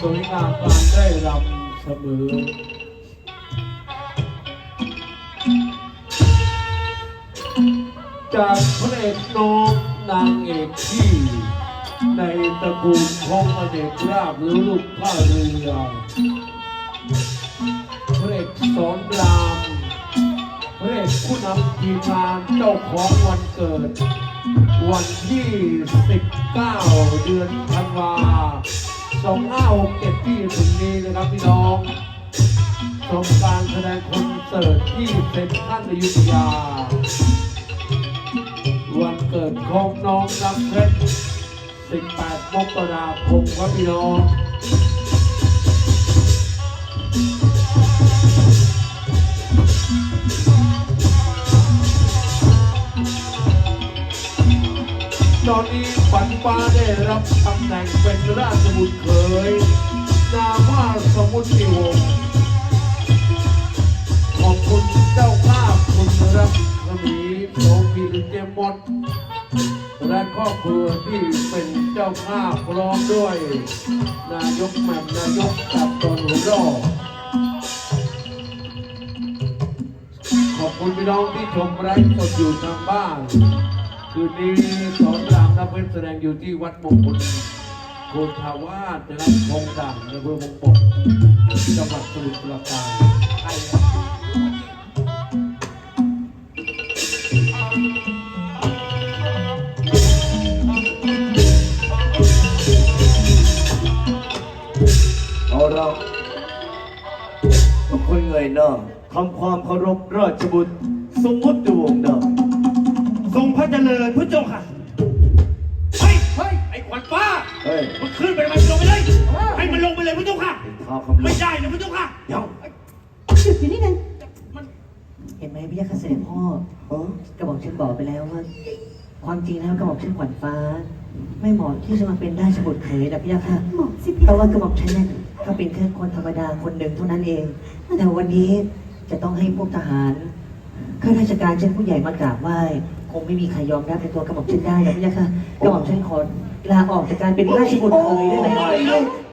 สวยงามการได้รำเสมอ จากพระเอกน้องนางเอกที่ ในตระกูลของอเนกราบหรือลูกผ้าเรือพระเอกสอนรามพระเอกผู้นำทีมงานเจ้าของวันเกิด วันที่ 19 เดือนธันวา สองห้าหกเจ็ดที่ถึงนี้นะครับพี่น้องชมการแสดงคอนเสิร์ตที่เซ็นทรัลอยุธยา วันเกิดของน้องน้ำเพชร18มกราคมครับพี่น้อง ตอนนี้ปันฟ้าได้รับตำแหน่งเป็นราชบุตรเขยนามว่าสมุทรวงศ์ขอบคุณเจ้าภาพคุณรักมีโสพีเจมดและครอบครัวที่เป็นเจ้าภาพพร้อมด้วย นายกแม่นายกกับตนหัวรอขอบคุณพี่น้องที่ชมไร้สดอยู่ทางบ้าน คืนนี้สอนรามน้ำเพชรแสดงอยู่ที่วัดมงคลโคทาวาสนะครับคงดังในอำเภอมงปกจังหวัดสมุทรปราการใช่ครับเอาเราทุกคนเงยหน้าทำความเคารพราชบุตรสมมติวงศ์ดาทรง พระเจริญพระเจ้าค่ะ เฮ้ย เฮ้ย ไอ้ขวัญฟ้า เฮ้ย มันขึ้นไปมันลงไปเลย ให้มันลงไปเลยพระเจ้าค่ะท้าคำลไม่งได้นะพระเจ้าค่ะ เดี๋ยวหยุดอยู่นี่นึงมันเห็นไหมพี่ยักษ์เสด็จพ่อเออกระบอกฉันบอกไปแล้วว่า ความจริงแล้วกระบอกฉันขวัญฟ้า ไม่เหมาะที่จะมาเป็นราชบุตรเขยนะพี่ยักษ์ค่ะเหมาะสิเพราะว่ากระบอกฉันเนี่ยก็เป็นแค่คนธรรมดาคนหนึ่งเท่านั้นเอง แต่วันนี้จะต้องให้พวกทหารข้าราชการเช่นผู้ใหญ่มากราบไหว้ คงไม่มีใครยอมรับในตัวกระบอกฉันได้นะพี่ยักษ์ค่ะกระบอกฉันขอลาออกจากการเป็นราชบุตรเคยได้ไหม